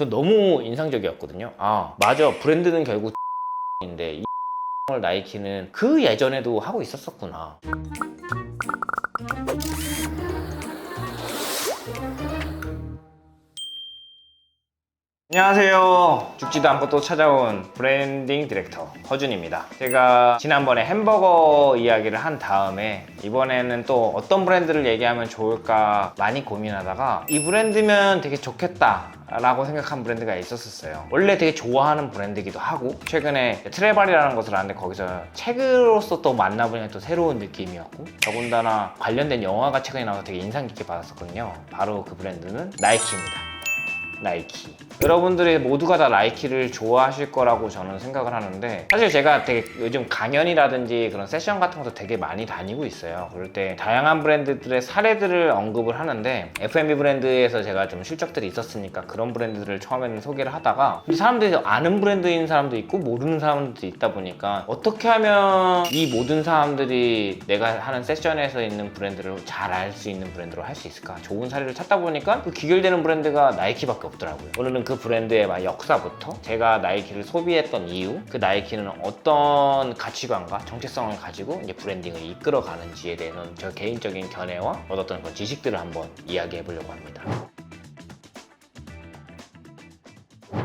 저 너무 인상적이었거든요. 아 맞아 브랜드는 결국 인데 이 을 나이키는 그 예전에도 하고 있었었구나. 안녕하세요. 죽지도 않고 또 찾아온 브랜딩 디렉터 허준입니다. 제가 지난번에 햄버거 이야기를 한 다음에 이번에는 또 어떤 브랜드를 얘기하면 좋을까 많이 고민하다가 이 브랜드면 되게 좋겠다. 라고 생각한 브랜드가 있었었어요. 원래 되게 좋아하는 브랜드이기도 하고 최근에 트레발이라는 것을 아는데 거기서 책으로서 또 만나보니까 또 새로운 느낌이었고 더군다나 관련된 영화가 최근에 나와서 되게 인상 깊게 받았었거든요. 바로 그 브랜드는 나이키입니다. 나이키. 여러분들이 모두가 다 나이키를 좋아하실 거라고 저는 생각을 하는데 사실 제가 되게 요즘 강연이라든지 그런 세션 같은 것도 되게 많이 다니고 있어요. 그럴 때 다양한 브랜드들의 사례들을 언급을 하는데 F&B 브랜드에서 제가 좀 실적들이 있었으니까 그런 브랜드들을 처음에는 소개를 하다가 사람들이 아는 브랜드인 사람도 있고 모르는 사람도 있다 보니까 어떻게 하면 이 모든 사람들이 내가 하는 세션에서 있는 브랜드를 잘 알 수 있는 브랜드로 할 수 있을까 좋은 사례를 찾다 보니까 그 기결되는 브랜드가 나이키밖에 없더라고요. 오늘은 그 브랜드의 막 역사부터 제가 나이키를 소비했던 이유, 그 나이키는 어떤 가치관과 정체성을 가지고 이제 브랜딩을 이끌어 가는지에 대해서는 저 개인적인 견해와 얻었던 그런 지식들을 한번 이야기해 보려고 합니다.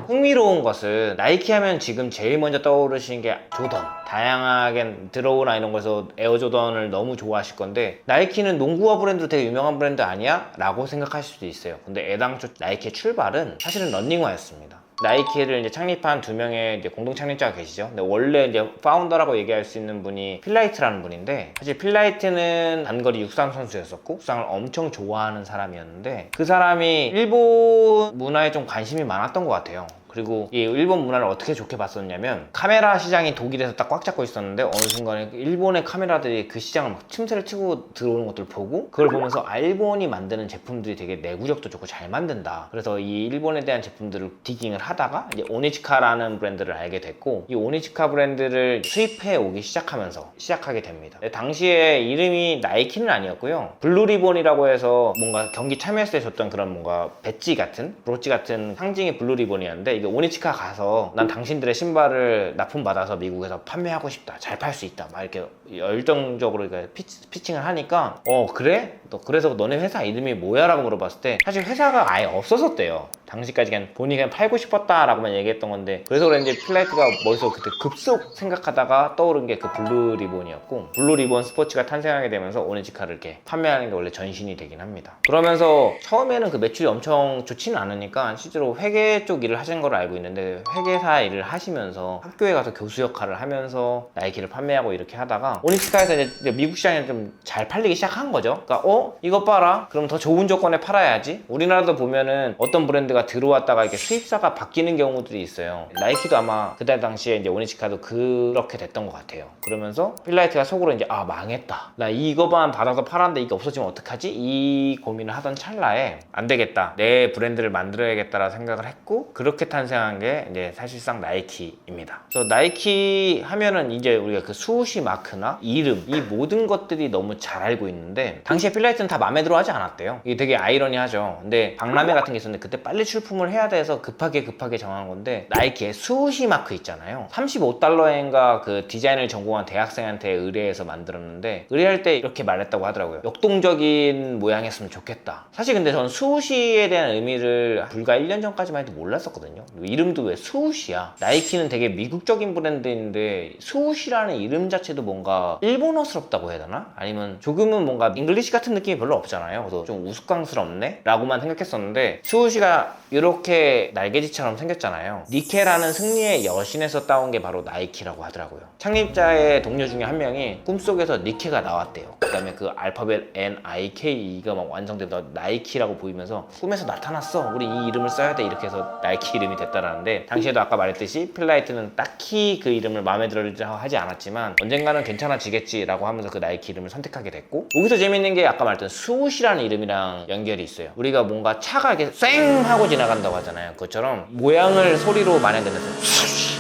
흥미로운 것은 나이키 하면 지금 제일 먼저 떠오르시는 게 조던. 다양하게 드로우나 이런 거에서 에어 조던을 너무 좋아하실 건데 나이키는 농구화 브랜드로 되게 유명한 브랜드 아니야? 라고 생각하실 수도 있어요. 근데 애당초 나이키의 출발은 사실은 런닝화였습니다 나이키를 이제 창립한 두 명의 이제 공동 창립자가 계시죠. 근데 원래 이제 파운더라고 얘기할 수 있는 분이 필라이트라는 분인데 사실 필라이트는 단거리 육상 선수였었고 육상을 엄청 좋아하는 사람이었는데 그 사람이 일본 문화에 좀 관심이 많았던 것 같아요. 그리고 이 일본 문화를 어떻게 좋게 봤었냐면 카메라 시장이 독일에서 딱 꽉 잡고 있었는데 어느 순간에 일본의 카메라들이 그 시장을 막 틈새를 치고 들어오는 것들을 보고 그걸 보면서 아 일본이 만드는 제품들이 되게 내구력도 좋고 잘 만든다. 그래서 이 일본에 대한 제품들을 디깅을 하다가 이제 오니치카라는 브랜드를 알게 됐고 이 오니치카 브랜드를 수입해 오기 시작하면서 시작하게 됩니다. 당시에 이름이 나이키는 아니었고요. 블루리본이라고 해서 뭔가 경기 참여했을 때 줬던 그런 뭔가 배지 같은 브로치 같은 상징이 블루리본이었는데 이게 오니치카 가서 난 당신들의 신발을 납품받아서 미국에서 판매하고 싶다. 잘 팔 수 있다. 막 이렇게 열정적으로 이렇게 피칭을 하니까 어 그래? 너 그래서 너네 회사 이름이 뭐야? 라고 물어봤을 때 사실 회사가 아예 없었었대요. 당시까지 그냥 본인이 그냥 팔고 싶었다라고만 얘기했던 건데 그래서 그런지 플라이트가 머릿속 그때 급속 생각하다가 떠오른 게 그 블루 리본이었고 블루 리본 스포츠가 탄생하게 되면서 오니치카를 이렇게 판매하는 게 원래 전신이 되긴 합니다. 그러면서 처음에는 그 매출이 엄청 좋지는 않으니까 실제로 회계 쪽 일을 하신 알고 있는데 회계사 일을 하시면서 학교에 가서 교수 역할을 하면서 나이키를 판매하고 이렇게 하다가 오니치카에서 이제 미국 시장에 좀 잘 팔리기 시작한 거죠. 그러니까 어 이거 봐라. 그럼 더 좋은 조건에 팔아야지. 우리나라도 보면은 어떤 브랜드가 들어왔다가 이렇게 수입사가 바뀌는 경우들이 있어요. 나이키도 아마 그때 당시에 이제 오니치카도 그렇게 됐던 것 같아요. 그러면서 필라이트가 속으로 이제 아 망했다. 나 이거만 받아서 팔았는데 이게 없어지면 어떡하지? 이 고민을 하던 찰나에 안 되겠다. 내 브랜드를 만들어야겠다라 생각을 했고 그렇게 탄생한 게 이제 사실상 나이키입니다. 그래서 나이키 하면은 이제 우리가 그 수시 마크나 이름 이 모든 것들이 너무 잘 알고 있는데 당시에 필라이트는 다 마음에 들어 하지 않았대요. 이게 되게 아이러니하죠. 근데 박람회 같은 게 있었는데 그때 빨리 출품을 해야 돼서 급하게 급하게 정한 건데 나이키의 수시 마크 있잖아요. 35달러인가 그 디자인을 전공한 대학생한테 의뢰해서 만들었는데 의뢰할 때 이렇게 말했다고 하더라고요. 역동적인 모양이었으면 좋겠다. 사실 근데 저는 수시에 대한 의미를 불과 1년 전까지만 해도 몰랐었거든요. 이름도 왜 수시야? 나이키는 되게 미국적인 브랜드인데 수시라는 이름 자체도 뭔가 일본어스럽다고 해야 되나? 아니면 조금은 뭔가 잉글리시 같은 느낌이 별로 없잖아요. 그래서 좀 우스꽝스럽네? 라고만 생각했었는데 수시가 이렇게 날개짓처럼 생겼잖아요. 니케라는 승리의 여신에서 따온 게 바로 나이키라고 하더라고요. 창립자의 동료 중에 한 명이 꿈속에서 니케가 나왔대요. 그 다음에 그 알파벳 N, I, K, E가 막 완성돼서 나이키라고 보이면서 꿈에서 나타났어. 우리 이 이름을 써야 돼. 이렇게 해서 나이키 이름이 됐다라는데 당시에도 아까 말했듯이 필라이트는 딱히 그 이름을 마음에 들어 하지 않았지만 언젠가는 괜찮아지겠지라고 하면서 그 나이키 이름을 선택하게 됐고 여기서 재밌는 게 아까 말했던 수우시라는 이름이랑 연결이 있어요. 우리가 뭔가 차가 이렇게 쌩 하고 지나간다고 하잖아요. 그것처럼 모양을 소리로 만약에 내서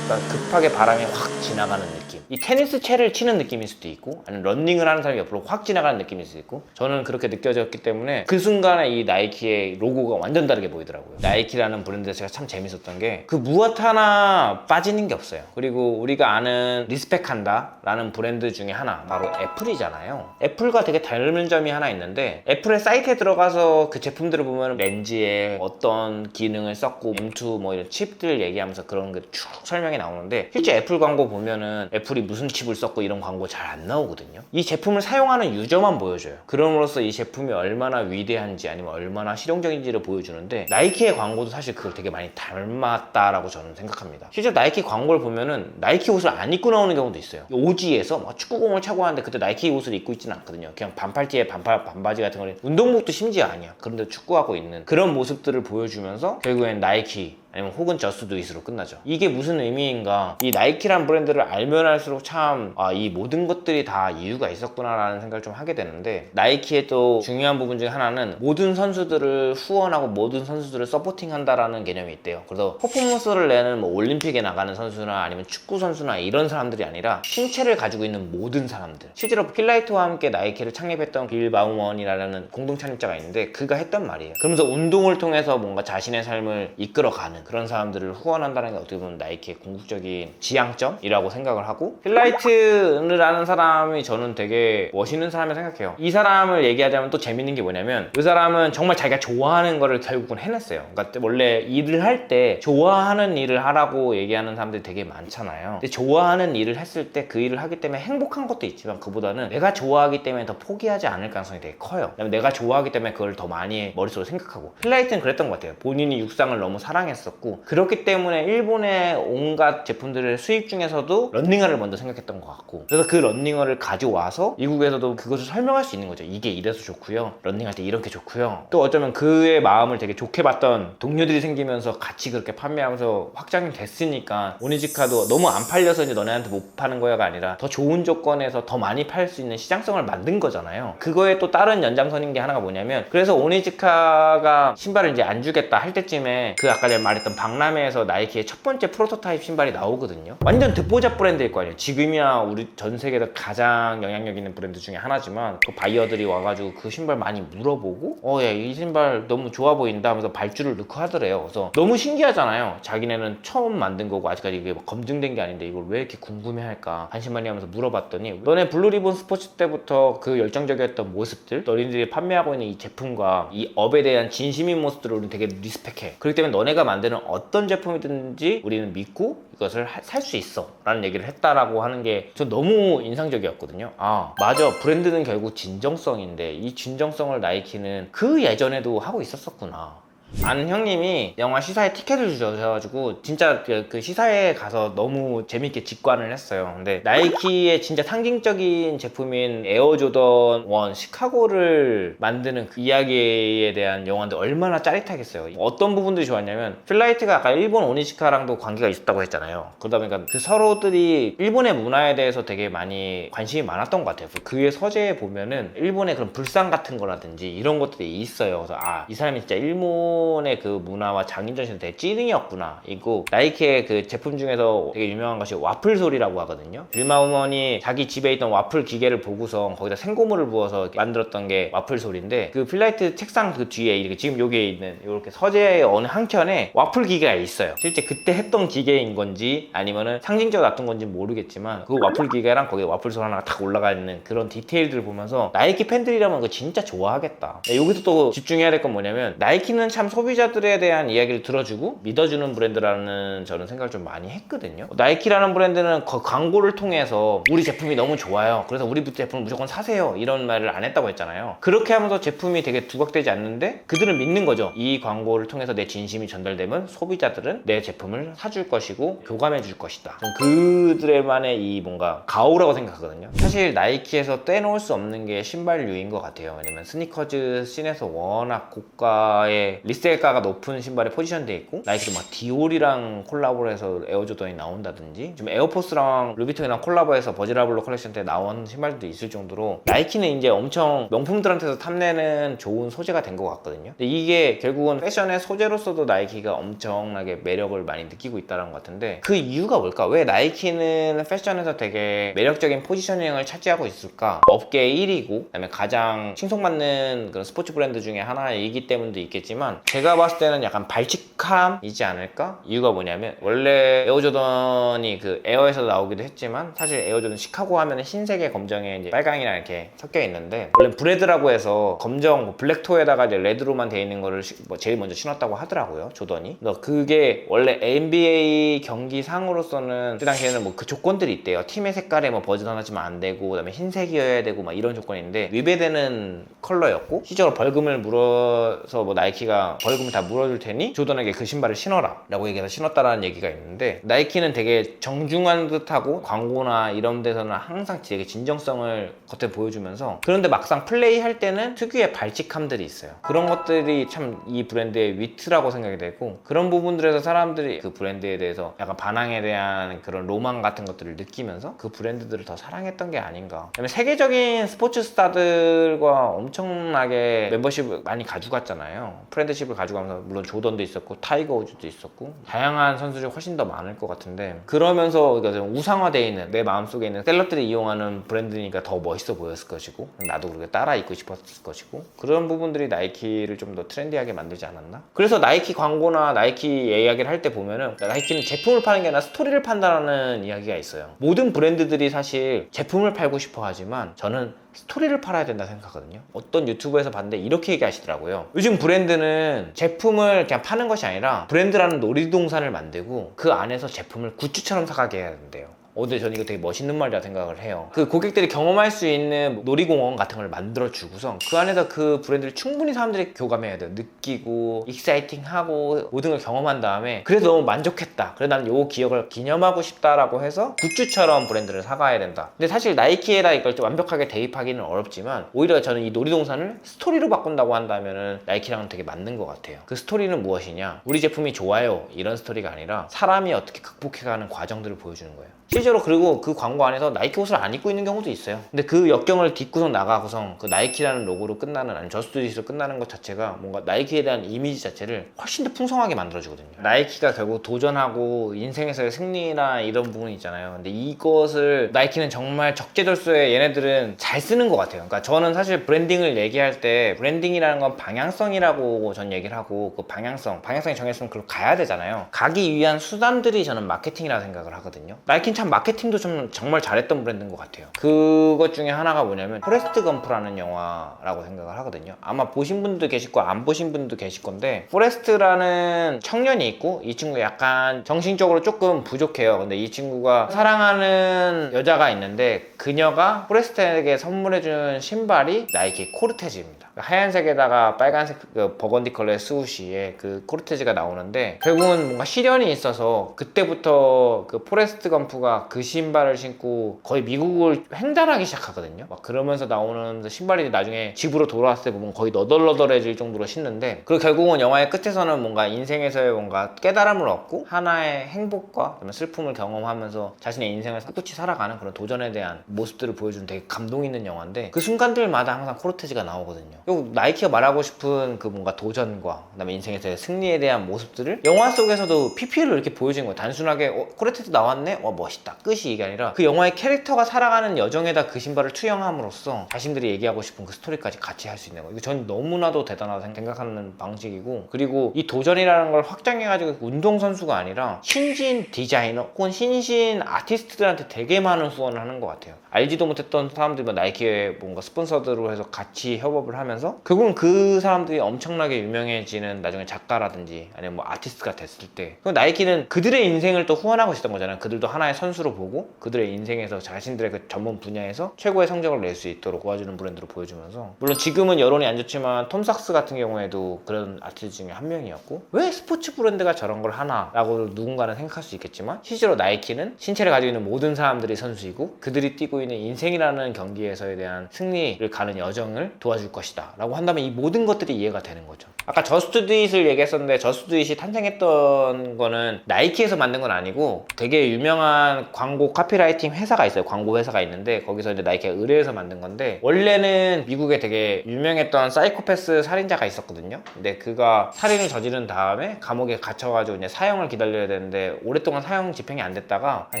그러니까 급하게 바람이 확 지나가는 느낌. 이 테니스 채를 치는 느낌일 수도 있고, 아니면 런닝을 하는 사람이 옆으로 확 지나가는 느낌일 수도 있고, 저는 그렇게 느껴졌기 때문에 그 순간에 이 나이키의 로고가 완전 다르게 보이더라고요. 나이키라는 브랜드 자체가 참 재밌었던 게 그 무엇 하나 빠지는 게 없어요. 그리고 우리가 아는 리스펙한다 라는 브랜드 중에 하나 바로 애플이잖아요. 애플과 되게 닮은 점이 하나 있는데 애플의 사이트에 들어가서 그 제품들을 보면 렌즈에 어떤 기능을 썼고 M2 뭐 이런 칩들 얘기하면서 그런 게 쭉 설명 이 나오는데 실제 애플 광고 보면은 애플이 무슨 칩을 썼고 이런 광고 잘 안 나오거든요. 이 제품을 사용하는 유저만 보여줘요. 그럼으로써 이 제품이 얼마나 위대한지 아니면 얼마나 실용적인지를 보여주는데 나이키의 광고도 사실 그걸 되게 많이 닮았다라고 저는 생각합니다. 실제 나이키 광고를 보면은 나이키 옷을 안 입고 나오는 경우도 있어요. 오지에서 막 축구공을 차고 하는데 그때 나이키 옷을 입고 있지는 않거든요. 그냥 반팔티에 반팔 반바지 같은 거는 운동복도 심지어 아니야. 그런데 축구하고 있는 그런 모습들을 보여주면서 결국엔 나이키 아니면 혹은 저스트 두잇으로 끝나죠. 이게 무슨 의미인가? 이 나이키란 브랜드를 알면 알수록 참, 아, 이 모든 것들이 다 이유가 있었구나 라는 생각을 좀 하게 되는데, 나이키의 또 중요한 부분 중에 하나는 모든 선수들을 후원하고 모든 선수들을 서포팅 한다라는 개념이 있대요. 그래서 퍼포먼스를 내는 뭐 올림픽에 나가는 선수나 아니면 축구 선수나 이런 사람들이 아니라 신체를 가지고 있는 모든 사람들. 실제로 필라이트와 함께 나이키를 창립했던 빌 바우먼이라는 공동 창립자가 있는데, 그가 했던 말이에요. 그러면서 운동을 통해서 뭔가 자신의 삶을 이끌어가는 그런 사람들을 후원한다는 게 어떻게 보면 나이키의 궁극적인 지향점이라고 생각을 하고 필라이트라는 사람이 저는 되게 멋있는 사람이 생각해요. 이 사람을 얘기하자면 또 재밌는 게 뭐냐면 그 사람은 정말 자기가 좋아하는 거를 결국은 해냈어요. 그러니까 원래 일을 할 때 좋아하는 일을 하라고 얘기하는 사람들이 되게 많잖아요. 근데 좋아하는 일을 했을 때 그 일을 하기 때문에 행복한 것도 있지만 그보다는 내가 좋아하기 때문에 더 포기하지 않을 가능성이 되게 커요. 내가 좋아하기 때문에 그걸 더 많이 머릿속으로 생각하고 필라이트는 그랬던 것 같아요. 본인이 육상을 너무 사랑했었고 그렇기 때문에 일본의 온갖 제품들을 수입 중에서도 런닝화를 먼저 생각했던 것 같고 그래서 그 런닝화를 가져와서 미국에서도 그것을 설명할 수 있는 거죠. 이게 이래서 좋고요. 런닝할 때 이렇게 좋고요. 또 어쩌면 그의 마음을 되게 좋게 봤던 동료들이 생기면서 같이 그렇게 판매하면서 확장이 됐으니까 오니지카도 너무 안 팔려서 이제 너네한테 못 파는 거야가 아니라 더 좋은 조건에서 더 많이 팔 수 있는 시장성을 만든 거잖아요. 그거에 또 다른 연장선인 게 하나가 뭐냐면 그래서 오니지카가 신발을 이제 안 주겠다 할 때쯤에 그 아까 내가 말 했던 박람회에서 나이키의 첫 번째 프로토타입 신발이 나오거든요. 완전 듣보잡 브랜드일 거 아니에요. 지금이야 우리 전 세계에서 가장 영향력 있는 브랜드 중에 하나지만 그 바이어들이 와가지고 그 신발 많이 물어보고 어 야 이 신발 너무 좋아 보인다 하면서 발주를 넣고 하더래요. 그래서 너무 신기하잖아요. 자기네는 처음 만든 거고 아직까지 이게 막 검증된 게 아닌데 이걸 왜 이렇게 궁금해할까 한심하니 하면서 물어봤더니 너네 블루리본 스포츠 때부터 그 열정적이었던 모습들 너희들이 판매하고 있는 이 제품과 이 업에 대한 진심인 모습들을 우리는 되게 리스펙해. 그렇기 때문에 너네가 만 드는 어떤 제품이든지 우리는 믿고 이것을 살 수 있어 라는 얘기를 했다라고 하는 게 전 너무 인상적이었거든요. 아 맞아. 브랜드는 결국 진정성인데 이 진정성을 나이키는 그 예전에도 하고 있었었구나 아는 형님이 영화 시사회 티켓을 주셔가지고 진짜 그- 그 시사회에 가서 너무 재밌게 직관을 했어요. 근데 나이키의 진짜 상징적인 제품인 에어조던 1 시카고를 만드는 그 이야기에 대한 영화인데 얼마나 짜릿하겠어요. 어떤 부분들이 좋았냐면 필라이트가 아까 일본 오니시카랑도 관계가 있었다고 했잖아요. 그러다 보니까 그 서로들이 일본의 문화에 대해서 되게 많이 관심이 많았던 것 같아요. 그의 서재에 보면은 일본의 그런 불상 같은 거라든지 이런 것들이 있어요. 그래서 아, 이 사람이 진짜 일본 의 그 문화와 장인전시는 되게 찌릉이었구나. 이고 나이키의 그 제품 중에서 되게 유명한 것이 와플 소리라고 하거든요. 빌마우먼이 자기 집에 있던 와플 기계를 보고서 거기다 생고물을 부어서 만들었던 게 와플 소리인데 그 필라이트 책상 그 뒤에 이렇게 지금 여기에 있는 이렇게 서재의 어느 한 켠에 와플 기계가 있어요. 실제 그때 했던 기계인 건지 아니면은 상징적으로 놨던 건지 모르겠지만 그 와플 기계랑 거기에 와플 소리 하나가 탁 올라가 있는 그런 디테일들을 보면서 나이키 팬들이라면 그거 진짜 좋아하겠다. 네, 여기서 또 집중해야 될 건 뭐냐면 나이키는 참 소비자들에 대한 이야기를 들어주고 믿어주는 브랜드라는 저는 생각을 좀 많이 했거든요. 나이키라는 브랜드는 그 광고를 통해서 우리 제품이 너무 좋아요. 그래서 우리 제품을 무조건 사세요. 이런 말을 안 했다고 했잖아요. 그렇게 하면서 제품이 되게 두각되지 않는데 그들은 믿는 거죠. 이 광고를 통해서 내 진심이 전달되면 소비자들은 내 제품을 사줄 것이고 교감해 줄 것이다. 전 그들만의 이 뭔가 가오라고 생각하거든요. 사실 나이키에서 떼놓을 수 없는 게 신발류인 것 같아요. 왜냐면 스니커즈 씬에서 워낙 고가의 리 셀가가 높은 신발에 포지션돼 있고 나이키도 막 디올이랑 콜라보를 해서 에어조던이 나온다든지 지금 에어포스랑 루비통이랑 콜라보해서 버지라블로 컬렉션 때 나온 신발들도 있을 정도로 나이키는 이제 엄청 명품들한테서 탐내는 좋은 소재가 된 것 같거든요. 근데 이게 결국은 패션의 소재로서도 나이키가 엄청나게 매력을 많이 느끼고 있다는 것 같은데 그 이유가 뭘까? 왜 나이키는 패션에서 되게 매력적인 포지셔닝을 차지하고 있을까? 업계 1위고 그다음에 가장 칭송받는 그런 스포츠 브랜드 중에 하나이기 때문도 있겠지만 제가 봤을 때는 약간 발칙함이지 않을까? 이유가 뭐냐면 원래 에어조던이 그 에어에서 나오기도 했지만 사실 에어조던 시카고 하면 흰색의 검정에 이제 빨강이랑 이렇게 섞여 있는데 원래 브레드라고 해서 검정 뭐 블랙토에다가 이제 레드로만 돼 있는 거를 시- 뭐 제일 먼저 신었다고 하더라고요 조던이. 그게 원래 NBA 경기 상으로서는 그 당시에는 뭐 그 조건들이 있대요. 팀의 색깔에 뭐 하나지만 안 되고 그다음에 흰색이어야 되고 막 이런 조건인데 위배되는 컬러였고 실제로 벌금을 물어서 뭐 나이키가 벌금을 다 물어줄 테니 조던에게 그 신발을 신어라 라고 얘기해서 신었다라는 얘기가 있는데 나이키는 되게 정중한 듯하고 광고나 이런 데서는 항상 되게 진정성을 겉에 보여주면서 그런데 막상 플레이 할 때는 특유의 발칙함들이 있어요. 그런 것들이 참 이 브랜드의 위트라고 생각이 되고 그런 부분들에서 사람들이 그 브랜드에 대해서 약간 반항에 대한 그런 로망 같은 것들을 느끼면서 그 브랜드들을 더 사랑했던 게 아닌가. 그다음에 세계적인 스포츠 스타들과 엄청나게 멤버십을 많이 가져갔잖아요. 프렌드십 을 가져가면서 물론 조던도 있었고 타이거 우즈도 있었고 다양한 선수들이 훨씬 더 많을 것 같은데 그러면서 그러니까 좀 우상화되어 있는 내 마음속에 있는 셀럽들이 이용하는 브랜드니까 더 멋있어 보였을 것이고 나도 그렇게 따라 입고 싶었을 것이고 그런 부분들이 나이키를 좀 더 트렌디하게 만들지 않았나? 그래서 나이키 광고나 나이키 이야기를 할 때 보면은 나이키는 제품을 파는 게 아니라 스토리를 판다라는 이야기가 있어요. 모든 브랜드들이 사실 제품을 팔고 싶어 하지만 저는 스토리를 팔아야 된다 생각하거든요. 어떤 유튜브에서 봤는데 이렇게 얘기하시더라고요. 요즘 브랜드는 제품을 그냥 파는 것이 아니라 브랜드라는 놀이동산을 만들고 그 안에서 제품을 굿즈처럼 사가게 해야 된대요. 어, 근데 저는 이거 되게 멋있는 말이라 생각을 해요. 그 고객들이 경험할 수 있는 놀이공원 같은 걸 만들어 주고서 그 안에서 그 브랜드를 충분히 사람들이 교감해야 돼요. 느끼고, 익사이팅하고, 모든 걸 경험한 다음에 그래서 너무 만족했다. 그래 나는 요 기억을 기념하고 싶다라고 해서 굿즈처럼 브랜드를 사가야 된다. 근데 사실 나이키에다 이걸 좀 완벽하게 대입하기는 어렵지만 오히려 저는 이 놀이동산을 스토리로 바꾼다고 한다면은 나이키랑은 되게 맞는 것 같아요. 그 스토리는 무엇이냐? 우리 제품이 좋아요. 이런 스토리가 아니라 사람이 어떻게 극복해가는 과정들을 보여주는 거예요. 실제로 그리고 그 광고 안에서 나이키 옷을 안 입고 있는 경우도 있어요. 근데 그 역경을 딛고서 나가고서 그 나이키라는 로고로 끝나는 아니면 저스트디스로 끝나는 것 자체가 뭔가 나이키에 대한 이미지 자체를 훨씬 더 풍성하게 만들어주거든요. 나이키가 결국 도전하고 인생에서의 승리나 이런 부분이 있잖아요. 근데 이것을 나이키는 정말 적재적소에 얘네들은 잘 쓰는 것 같아요. 그러니까 저는 사실 브랜딩을 얘기할 때 브랜딩이라는 건 방향성이라고 전 얘기를 하고 그 방향성, 방향성이 정했으면 그걸 가야 되잖아요. 가기 위한 수단들이 저는 마케팅이라고 생각을 하거든요. 나이키는 참 마케팅도 좀 정말 잘했던 브랜드인 것 같아요. 그것 중에 하나가 뭐냐면 포레스트 검프라는 영화라고 생각을 하거든요. 아마 보신 분도 계실 거안 보신 분도 계실 건데 포레스트라는 청년이 있고 이 친구 약간 정신적으로 조금 부족해요. 근데 이 친구가 사랑하는 여자가 있는데 그녀가 포레스트에게 선물해준 신발이 나이키 코르테즈입니다. 하얀색에다가 빨간색 그 버건디 컬러의 스우시에 그 코르테즈가 나오는데 결국은 뭔가 시련이 있어서 그때부터 그 포레스트 검프가 그 신발을 신고 거의 미국을 횡단하기 시작하거든요. 막 그러면서 나오는 그 신발이 나중에 집으로 돌아왔을 때 보면 거의 너덜너덜해질 정도로 신는데 그리고 결국은 영화의 끝에서는 뭔가 인생에서의 뭔가 깨달음을 얻고 하나의 행복과 슬픔을 경험하면서 자신의 인생을 꿋꿋이 살아가는 그런 도전에 대한 모습들을 보여주는 되게 감동 있는 영화인데 그 순간들마다 항상 코르테즈가 나오거든요. 나이키가 말하고 싶은 그 뭔가 도전과 그다음에 인생에서의 승리에 대한 모습들을 영화 속에서도 PPL로 이렇게 보여주는 거예요. 단순하게 어, 코르테즈 나왔네? 와 멋있다. 끝이 이게 아니라 그 영화의 캐릭터가 살아가는 여정에다 그 신발을 투영함으로써 자신들이 얘기하고 싶은 그 스토리까지 같이 할 수 있는 거. 이거 전 너무나도 대단하다 생각하는 방식이고 그리고 이 도전이라는 걸 확장해가지고 운동 선수가 아니라 신진 디자이너 혹은 신신 아티스트들한테 되게 많은 후원을 하는 것 같아요. 알지도 못했던 사람들이 뭐 나이키에 뭔가 스폰서드로 해서 같이 협업을 하면 서? 결국은 그 사람들이 엄청나게 유명해지는 나중에 작가라든지 아니면 뭐 아티스트가 됐을 때. 그럼 나이키는 그들의 인생을 또 후원하고 있었던 거잖아요. 그들도 하나의 선수로 보고 그들의 인생에서 자신들의 그 전문 분야에서 최고의 성적을 낼 수 있도록 도와주는 브랜드로 보여주면서. 물론 지금은 여론이 안 좋지만 톰 삭스 같은 경우에도 그런 아티스트 중에 한 명이었고 왜 스포츠 브랜드가 저런 걸 하나 라고 누군가는 생각할 수 있겠지만 실제로 나이키는 신체를 가지고 있는 모든 사람들이 선수이고 그들이 뛰고 있는 인생이라는 경기에서에 대한 승리를 가는 여정을 도와줄 것이다 라고 한다면 이 모든 것들이 이해가 되는 거죠. 아까 저스트 드잇을 얘기했었는데 저스트 드잇이 탄생했던 거는 나이키에서 만든 건 아니고 되게 유명한 광고 카피라이팅 회사가 있어요. 광고 회사가 있는데 거기서 이제 나이키가 의뢰해서 만든 건데 원래는 미국에 되게 유명했던 사이코패스 살인자가 있었거든요. 근데 그가 살인을 저지른 다음에 감옥에 갇혀가지고 이제 사형을 기다려야 되는데 오랫동안 사형 집행이 안 됐다가 한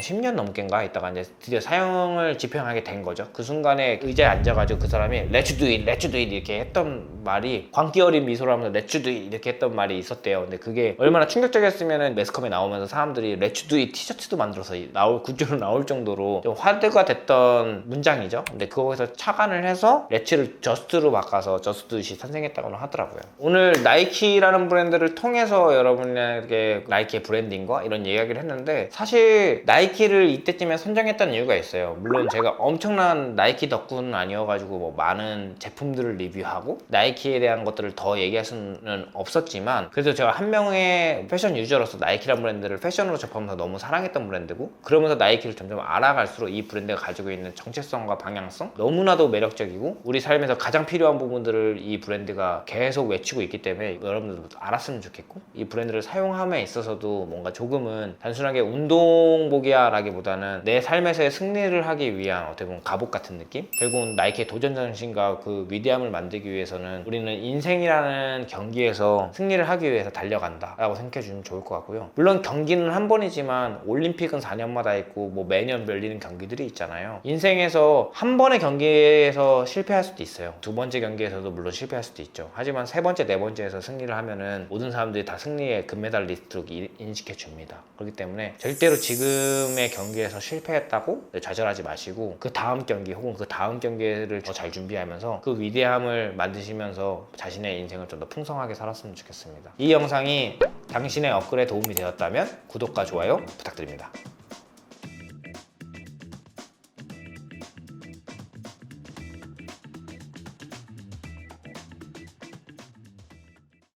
10년 넘게인가 있다가 이제 드디어 사형을 집행하게 된 거죠. 그 순간에 의자에 앉아가지고 그 사람이 Let's do it, Let's do it 이렇게 했던 말이 광기 어린 미소로 하면서 it 이렇게 했던 말이 있었대요. 근데 그게 얼마나 충격적이었으면은 매스컴에 나오면서 사람들이 do it 티셔츠도 만들어서 나올 굿즈로 나올 정도로 좀 화제가 됐던 문장이죠. 근데 그거에서 착안을 해서 Let'를 Just로 바꿔서 Just do it이 탄생했다고 하더라고요. 오늘 나이키라는 브랜드를 통해서 여러분에게 나이키의 브랜딩과 이런 이야기를 했는데 사실 나이키를 이때쯤에 선정했다는 이유가 있어요. 물론 제가 엄청난 나이키 덕후는 아니어가지고 뭐 많은 제품들을 리뷰 하고 나이키에 대한 것들을 더 얘기할 수는 없었지만 그래도 제가 한 명의 패션 유저로서 나이키라는 브랜드를 패션으로 접하면서 너무 사랑했던 브랜드고 그러면서 나이키를 점점 알아갈수록 이 브랜드가 가지고 있는 정체성과 방향성 너무나도 매력적이고 우리 삶에서 가장 필요한 부분들을 이 브랜드가 계속 외치고 있기 때문에 여러분들도 알았으면 좋겠고 이 브랜드를 사용함에 있어서도 뭔가 조금은 단순하게 운동복이야 라기보다는 내 삶에서의 승리를 하기 위한 어떻게 보면 갑옷 같은 느낌? 결국은 나이키의 도전 정신과 그 위대함을 만 들기 위해서는 우리는 인생이라는 경기에서 승리를 하기 위해서 달려간다 라고 생각해 주면 좋을 것 같고요. 물론 경기는 한 번이지만 올림픽은 4년마다 있고 뭐 매년 열리는 경기들이 있잖아요. 인생에서 한 번의 경기에서 실패할 수도 있어요. 두 번째 경기에서도 물론 실패할 수도 있죠. 하지만 세 번째, 네 번째에서 승리를 하면은 모든 사람들이 다 승리의 금메달 리스트로 이- 인식해 줍니다. 그렇기 때문에 절대로 지금의 경기에서 실패했다고 좌절하지 마시고 그 다음 경기 혹은 그 다음 경기를 더 잘 준비하면서 그 위대함 을 만드시면서 자신의 인생을 좀 더 풍성하게 살았으면 좋겠습니다. 이 영상이 당신의 업글에 도움이 되었다면 구독과 좋아요 부탁드립니다.